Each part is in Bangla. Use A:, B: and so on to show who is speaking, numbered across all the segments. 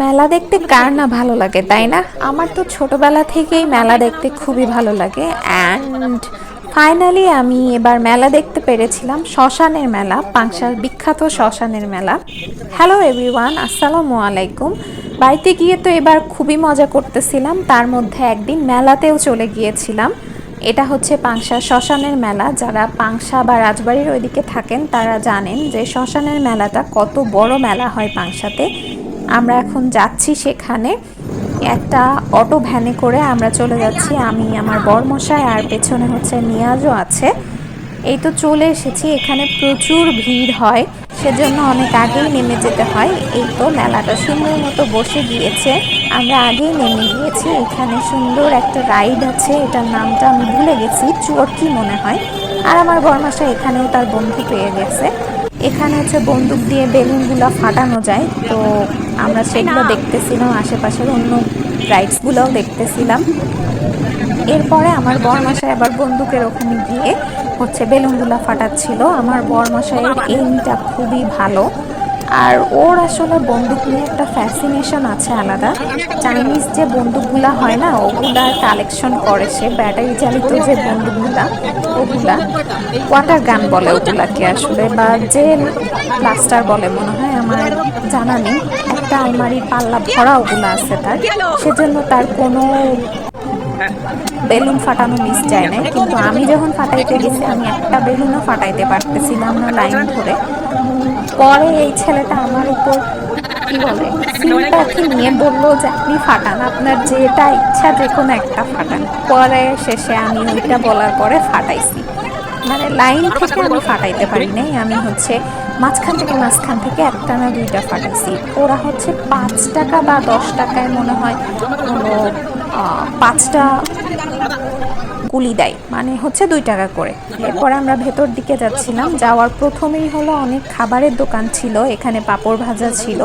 A: মেলা দেখতে কার না ভালো লাগে, তাই না? আমার তো ছোটবেলা থেকেই মেলা দেখতে খুবই ভালো লাগে। অ্যান্ড ফাইনালি আমি এবার মেলা দেখতে পেরেছিলাম, শ্মশানের মেলা পাংশার বিখ্যাত শ্মশানের মেলা। হ্যালো এভরিওয়ান আসসালামু আলাইকুম। বাড়িতে গিয়ে তো এবার খুবই মজা করতেছিলাম, তার মধ্যে একদিন মেলাতেও চলে গিয়েছিলাম। এটা হচ্ছে পাংশা শ্মশানের মেলা, যারা পাংশা বা রাজবাড়ির ওইদিকে থাকেন তারা জানেন যে শ্মশানের মেলাটা কত বড় মেলা হয় পাংশাতে আমরা এখন যাচ্ছি সেখানে। একটা অটো ভ্যানে করে আমরা চলে যাচ্ছি। আমি, আমার বরমশাই আর পেছনে হচ্ছে নিয়াজও আছে। এই তো চলে এসেছি। এখানে প্রচুর ভিড় হয়। সেজন্য অনেক আগেই নেমে যেতে হয়। এই তো মেলাটা সুন্দর মতো বসে গিয়েছে। আমরা আগেই নেমে গিয়েছি। এখানে সুন্দর একটা রাইড আছে। এটার নামটা আমি ভুলে গেছি। চুরকি মনে হয়? আর আমার বরমাসা এখানেও তার বন্ধু পেয়ে গেছে। এখানে হচ্ছে বন্দুক দিয়ে বেলুনগুলো ফাটানো যায়, তো আমরা সেগুলো দেখতেছিলাম, আশেপাশের অন্য রাইডসগুলোও দেখতেছিলাম। এরপরে আমার বরমশাই আবার বন্দুকের ওখানে গিয়ে হচ্ছে বেলুনগুলো ফাটাচ্ছিল। আমার বরমশাইয়ের এইমটা খুবই ভালো। আর ওর আসলে বন্দুক নিয়ে একটা ফ্যাসিনেশন আছে আলাদা। চাইনিজ যে বন্দুকগুলা হয় না ওগুলার কালেকশন করে সে ব্যাটারি চালিত যে বন্দুকগুলা, ওগুলা ওয়াটার গান বলে ওগুলাকে আসলে, বা যে ব্লাস্টার বলে মনে হয়, আমার জানা নেই। একটা আলমারি পাল্লা ভরা ওগুলা আছে তার। সেজন্য তার কোনো বেলুন ফাটানো মিস যায় না কিন্তু আমি যখন ফাটাইতে গেছি, আমি একটা বেলুনও ফাটাইতে পারতেছিলাম না লাইন ধরে। পরে এই ছেলেটা আমার উপর কি বলে নিয়ে বলল যে, আপনি ফাটান, আপনার যেটা ইচ্ছা যে কোনো একটা ফাটান। পরে শেষে আমি ওইটা বলার পরে ফাটাইছি। মানে লাইন থেকে আমি ফাটাইতে পারি নাই, আমি হচ্ছে মাঝখান থেকে মাঝখান থেকে একটা না দুইটা ফাটাইছি। ওরা হচ্ছে পাঁচ টাকা বা দশ টাকায় মনে হয় কোনো পাঁচটা গুলি দেয় মানে হচ্ছে দুই টাকা করে। এরপর আমরা ভেতর দিকে যাচ্ছিলাম, যাওয়ার প্রথমেই হলো অনেক খাবারের দোকান ছিল, এখানে পাপড় ভাজা ছিল।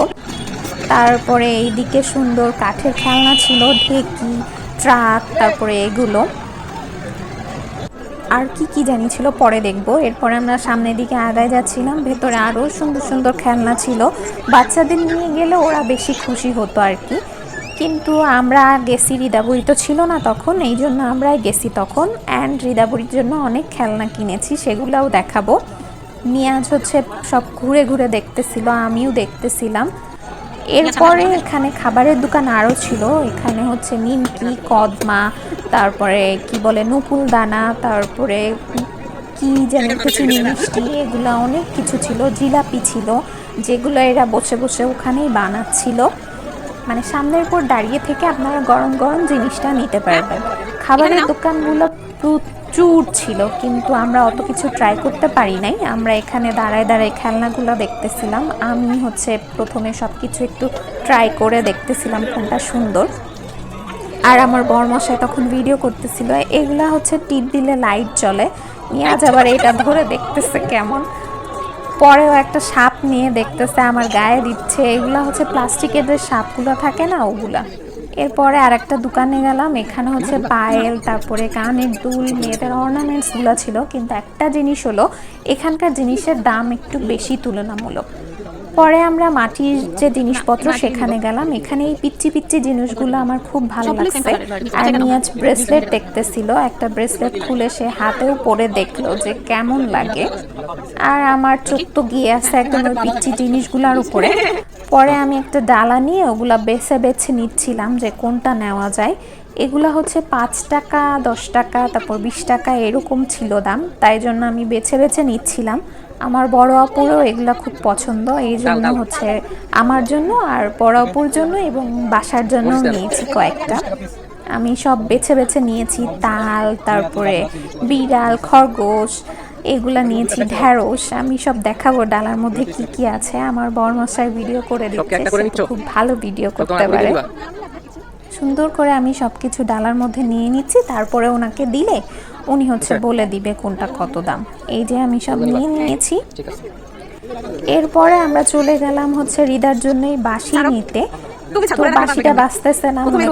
A: তারপরে এইদিকে সুন্দর কাঠের খেলনা ছিল, ঢেকি, ট্রাক, তারপরে এগুলো। আর কি কি জানি ছিল পরে দেখব। এরপরে আমরা সামনের দিকে আগায় যাচ্ছিলাম, ভেতরে আরও সুন্দর সুন্দর খেলনা ছিল। বাচ্চাদের নিয়ে গেলে ওরা বেশি খুশি হতো আর কি। কিন্তু আমরা গেছি রিদাবুড়ি তো ছিল না তখন, এই জন্য আমরা গেছি তখন। অ্যান্ড রিদাবুড়ির জন্য অনেক খেলনা কিনেছি, সেগুলোও দেখাবো। নিয়াজ হচ্ছে সব ঘুরে ঘুরে দেখতেছিল, আমিও দেখতেছিলাম। এরপরে এখানে খাবারের দোকান আরও ছিল, এখানে হচ্ছে নিমকি, কদমা, তারপরে কি বলে নুপুল দানা, তারপরে কি যেন একটু মিষ্টি, এগুলো অনেক কিছু ছিল, জিলাপি ছিল, যেগুলো এরা বসে বসে ওখানেই বানাচ্ছিল। মানে সামনের উপর দাঁড়িয়ে থেকে আপনারা গরম গরম জিনিসটা নিতে পারবেন। খাবারের দোকানগুলো প্রচুর ছিল কিন্তু আমরা অত কিছু ট্রাই করতে পারি নাই। আমরা এখানে দাঁড়ায় দাঁড়ায় খেলনাগুলো দেখতেছিলাম। আমি হচ্ছে প্রথমে সব কিছু একটু ট্রাই করে দেখতেছিলাম কোনটা সুন্দর। আর আমার বরমশাই তখন ভিডিও করতেছিল এগুলা হচ্ছে টিপ দিলে লাইট জ্বলে। নিয়ে আজ আবার এটা ধরে দেখতেছে কেমন? পরেও একটা সাপ নিয়ে দেখতেছে আমার গায়ে দিচ্ছে। এগুলো হচ্ছে প্লাস্টিকের যে সাপগুলো থাকে না, ওগুলা। এরপরে আর একটা দোকানে গেলাম, এখানে হচ্ছে পায়েল, তারপরে কানের দুল, মেয়েদের অর্নামেন্টসগুলো ছিল। কিন্তু একটা জিনিস হলো, এখানকার জিনিসের দাম একটু বেশি তুলনামূলক। পরে আমরা মাটির যে জিনিসপত্র সেখানে গেলাম। এখানে এই পিচ্চি পিচ্চি জিনিসগুলো আমার খুব ভালো লাগছে। আর নিয়াজ ব্রেসলেট দেখতেছিল একটা ব্রেসলেট খুলে সে হাতেও পরে দেখল যে কেমন লাগে। আর আমার চোখ তো গিয়ে আছে একদম ওই পিচ্চি জিনিসগুলোর উপরে। পরে আমি একটা ডালা নিয়ে ওগুলা বেছে বেছে নিচ্ছিলাম যে কোনটা নেওয়া যায়। এগুলা হচ্ছে পাঁচ টাকা দশ টাকা তারপর বিশ টাকা এরকম ছিল দাম। তাই জন্য আমি বেছে বেছে নিচ্ছিলাম। আমার বড় আপুরও এগুলা খুব পছন্দ এই জন্য হচ্ছে আমার জন্য আর বড় আপুর জন্য এবং বাসার জন্য নিয়েছি কয়েকটা। আমি সব বেছে বেছে নিয়েছি তাল তারপরে বিড়াল খরগোশ এগুলা নিয়েছি ঢ্যাঁড়স আমি সব দেখাবো ডালার মধ্যে কি কি আছে। আমার বরমশাই ভিডিও করে দিচ্ছে? খুব ভালো ভিডিও করতে পারে। সুন্দর করে আমি সব কিছু ডালার মধ্যে নিয়ে নিচ্ছি তারপরে ওনাকে দিলে উনি হচ্ছে। বলে দিবে কোনটা কত দাম। এই যে আমি সব নিয়ে নিয়েছি। এরপরে আমরা চলে গেলাম হচ্ছে রিদার জন্যই বাসি নিতে। তো বাসিটা। বাঁচতেছে না মনে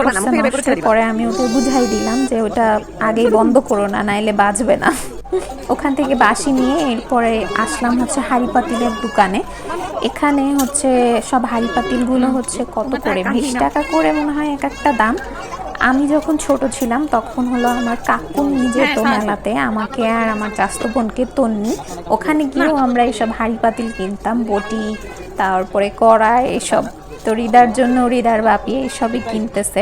A: করছে। পরে আমি ওকে বুঝাই দিলাম যে ওটা আগেই বন্ধ করো না নাইলে বাজবে না। ওখান থেকে বাসি নিয়ে এরপরে আসলাম হচ্ছে হাড়ি পাতিলের দোকানে। এখানে হচ্ছে সব হাঁড়ি পাতিলগুলো হচ্ছে কত করে? বিশ টাকা করে মনে হয় এক একটা দাম। আমি যখন ছোট ছিলাম তখন হলো আমার কাকু নিয়ে তো মেলাতে আমাকে আর আমার চাস্তো বোনকে তন্নি। ওখানে গিয়েও আমরা এইসব হাঁড়ি পাতিল কিনতাম বটি তারপরে কড়াই এসব। তো রিদার জন্য রিদার বাপি এইসবই কিনতেছে।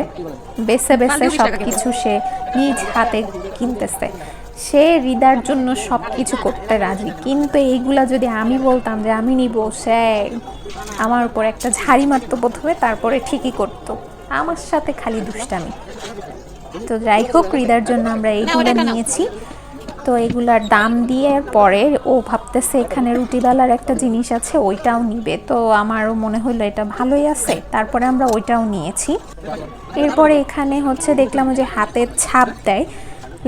A: বেছে বেছে সব কিছু সে নিজ হাতে কিনতেছে। সে রিদার জন্য সব কিছু করতে রাজি। কিন্তু এইগুলা যদি আমি বলতাম যে আমি নিব সে আমার উপর একটা ঝাড়ি মারতো প্রথমে তারপরে ঠিকই করতো। আমার সাথে খালি দুষ্টামি। তো যাই হোক, রিদার জন্য আমরা এইগুলো নিয়েছি। তো এগুলার দাম দিয়ে পরে ও ভাবতেছে এখানে রুটিবেলার একটা জিনিস আছে, ওইটাও নিবে। তো আমারও মনে হলো এটা ভালোই আছে। তারপরে আমরা ওইটাও নিয়েছি। এরপরে এখানে হচ্ছে দেখলাম যে হাতের ছাপ দেয়,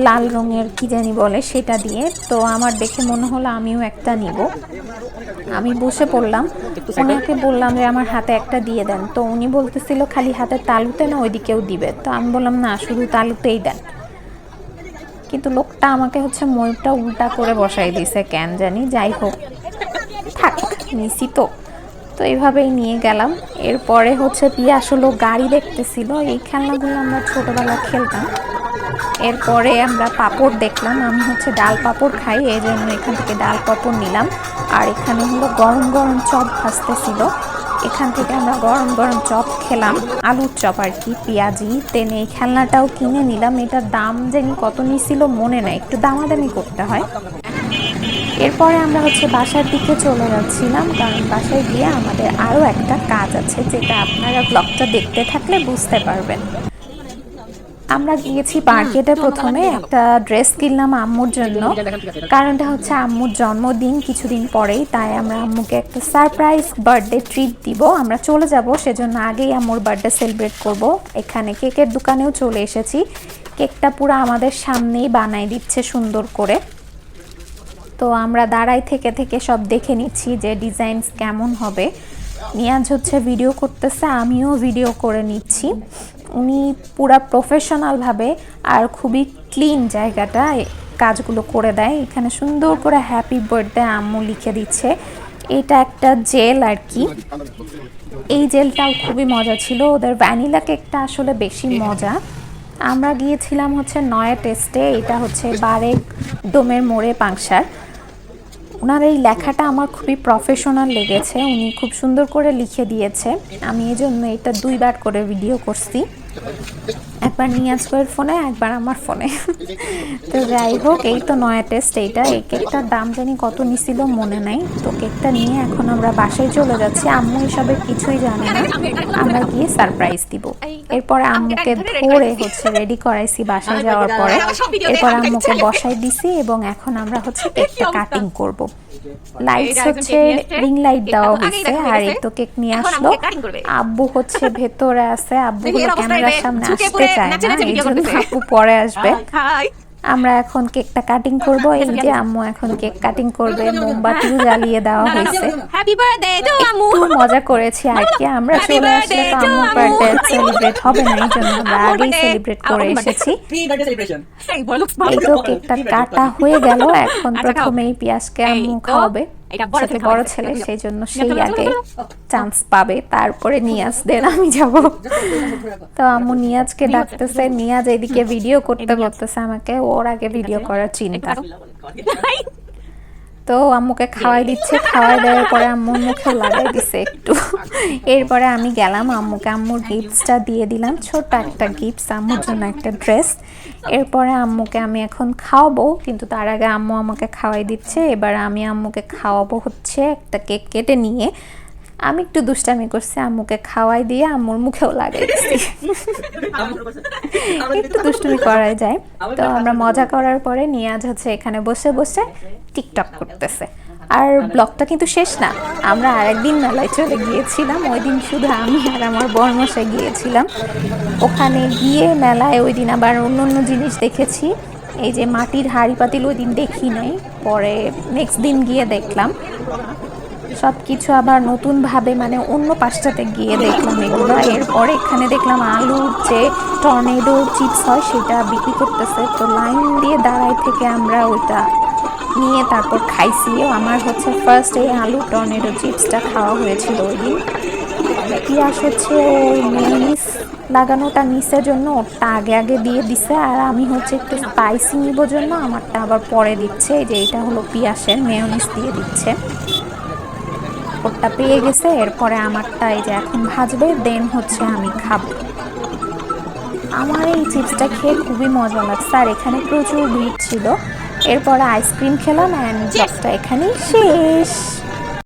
A: লাল রঙের কি জানি বলে সেটা দিয়ে। তো আমার দেখে মনে হলো আমিও একটা নিব। আমি বসে পড়লাম। ওনাকে বললাম যে, আমার হাতে একটা দিয়ে দেন। তো উনি বলতেছিল, খালি হাতে তালুতে না, ওইদিকেও দিবে। তো আমি বললাম, না, শুধু তালুতেই দেন। কিন্তু লোকটা আমাকে হচ্ছে ময়ূরটা উল্টা করে বসাই দিয়েছে কেন জানি, যাই হোক, থাক, নিছি তো। তো এইভাবেই নিয়ে গেলাম। এরপরে হচ্ছে পিয়া আসলে গাড়ি দেখতেছিল। এই খেলনাগুলো আমরা ছোটোবেলা খেলতাম। এরপরে আমরা পাপড় দেখলাম, আমি হচ্ছে ডাল পাপড় খাই, এই জন্য এখান থেকে ডাল পাপড় নিলাম। আর এখানে হলো গরম গরম চপ ভাজতেছিল। এখান থেকে আমরা গরম গরম চপ খেলাম, আলুর চপ আর কি, পেঁয়াজি, তেন, এই খেলনাটাও কিনে নিলাম। এটার দাম জানি কত নিছিল মনে নাই, একটু দামাদামি করতে হয়। এরপরে আমরা হচ্ছে বাসার দিকে চলে যাচ্ছিলাম, কারণ বাসায় গিয়ে আমাদের আরও একটা কাজ আছে, যেটা আপনারা ব্লগটা দেখতে থাকলে বুঝতে পারবেন। আমরা গিয়েছি মার্কেটে প্রথমে একটা ড্রেস কিনলাম আম্মুর জন্য। কারণটা হচ্ছে আম্মুর জন্মদিন কিছুদিন পরেই, তাই আমরা আম্মুকে একটা সারপ্রাইজ বার্থডে ট্রিট দিব। আমরা চলে যাব, সেজন্য আগেই আম্মুর বার্থডে সেলিব্রেট করব। এখানে কেকের দোকানেও চলে এসেছি। কেকটা পুরো আমাদের সামনেই বানাই দিচ্ছে সুন্দর করে। তো আমরা দাঁড়াই থেকে থেকে সব দেখে নিচ্ছি যে ডিজাইনস কেমন হবে। নিয়াজ হচ্ছে ভিডিও করতেছে, আমিও ভিডিও করে নিচ্ছি। উনি পুরা প্রফেশনালভাবে আর খুবই ক্লিন জায়গাটা কাজগুলো করে দেয়। এখানে সুন্দর করে হ্যাপি বার্থডে আম্মু লিখে দিচ্ছে। এটা একটা জেল আর কি। এই জেলটাও খুবই মজা ছিল। ওদের ভ্যানিলা কেকটা আসলে বেশি মজা। আমরা গিয়েছিলাম হচ্ছে নয়া টেস্টে এটা হচ্ছে বারে ডোমের মোড়ে পাংশার। ওনার এই লেখাটা আমার খুবই প্রফেশনাল লেগেছে। উনি খুব সুন্দর করে লিখে দিয়েছে। আমি এই জন্য এটা দুইবার করে ভিডিও করছি। Thank you. একবার নিয়াজকের ফোনে একবার আমার ফোনে। তো যাই হোক এই তো নয়া টেস্ট এইটা। এই কেকটার দাম জানি কত নিছিল মনে নাই। তো কেকটা নিয়ে এখন আমরা বাসায় চলে যাচ্ছি। আম্মু এসবের কিছুই জানে না। আমরা গিয়ে সারপ্রাইজ দিব। এরপরে আম্মুকে ধরে হচ্ছে রেডি করাইছি বাসায় যাওয়ার পরে। এরপর আম্মুকে বসাই দিছি এবং এখন আমরা হচ্ছে কেকটা কাটিং করব। লাইটস হচ্ছে রিং লাইট দেওয়া হয়েছে। আর এই তো কেক নিয়ে আসলো। আব্বু হচ্ছে ভেতরে আছে। আব্বু হলো ক্যামেরার সামনে আসতে চায় না এই জন্য আব্বু পরে আসবে। আমরা এখন কেকটা কাটিং করব এই যে আম্মু এখন কেক কাটিং করবে মোমবাতিও জ্বালিয়ে দেওয়া হয়েছে।
B: হ্যাপি বার্থডে টু আম্মু
A: একটু মজা করেছি আর কি আমরা চলে আসলে তো
B: আম্মু।
A: বার্থডে সেলিব্রেট হবে না এই জন্য আমরা আগেই সেলিব্রেট করে এসেছি।
B: এই
A: তো কেকটা কাটা হয়ে গেল এখন
B: আচ্ছা,
A: প্রথমেই পেঁয়াজকে আম্মু খাওয়াবে। সাথে বড় ছেলে সেই জন্য সেই আগে চান্স পাবে। তারপরে নিয়াজ দেন আমি যাব। তো আম্মু নিয়াজকে ডাকতেছে নিয়াজ এদিকে ভিডিও করতে করতেছে আমাকে ওর আগে ভিডিও করার চিন্তা। তো আম্মুকে খাওয়াই দিচ্ছে, খাওয়াই দেওয়ার পরে আম্মুর মুখে লাগাই দিছে একটু। এরপরে আমি গেলাম আম্মুকে, আম্মুর গিফটসটা দিয়ে দিলাম ছোট একটা গিফটস আম্মুর জন্য একটা ড্রেস এরপরে আম্মুকে আমি এখন খাওয়াবো, কিন্তু তার আগে আম্মু আমাকে খাওয়াই দিচ্ছে। এবার আমি আম্মুকে খাওয়াবো হচ্ছে একটা কেক কেটে নিয়ে। আমি একটু দুষ্টামি করছি, আম্মুকে খাওয়াই দিয়ে আম্মুর মুখেও লাগাই দিচ্ছি একটু দুষ্টুমি করা যায়। তো আমরা মজা করার পরে নিয়াজ হচ্ছে এখানে বসে বসে টিকটক করতেছে। আর ব্লগটা কিন্তু শেষ না, আমরা আরেকদিন মেলায় চলে গিয়েছিলাম, ওই দিন শুধু আমি আর আমার বর্মশাই গিয়েছিলাম। ওখানে গিয়ে মেলায় ওই দিন আবার অন্য অন্য জিনিস দেখেছি। এই যে মাটির হাড়ি পাতিল ওই দিন দেখি নাই, পরে নেক্সট দিন গিয়ে দেখলাম। সব কিছু আবার নতুনভাবে মানে অন্য পাশটাতে গিয়ে দেখলাম এগুলো। এরপরে এখানে দেখলাম আলুর যে টর্নেডো চিপস হয় সেটা বিক্রি করতেছে। তো লাইন দিয়ে দাঁড়াই থেকে আমরা ওইটা নিয়ে তারপর খাইছি। আমার হচ্ছে ফার্স্ট এই আলু টর্নেডো চিপসটা খাওয়া হয়েছিল ওই দিন। পিয়াস হচ্ছে ওই লাগানোটা নিচের জন্য ওটা আগে আগে দিয়ে দিছে। আর আমি হচ্ছে একটু স্পাইসি নিব জন্য, আমারটা আবার পরে দিচ্ছে। যে এটা হলো পিয়াসের মেয়নিস দিয়ে দিচ্ছে। ওরটা পেয়ে গেছে, এরপরে আমারটা এই যে এখন ভাজবে দেন হচ্ছে আমি খাব। আমার এই চিপসটা খেয়ে খুবই মজা লাগছে। আর এখানে প্রচুর ভিড় ছিল। এরপরে আইসক্রিম খেলাম অ্যান্ড ব্লগটা এখানেই শেষ।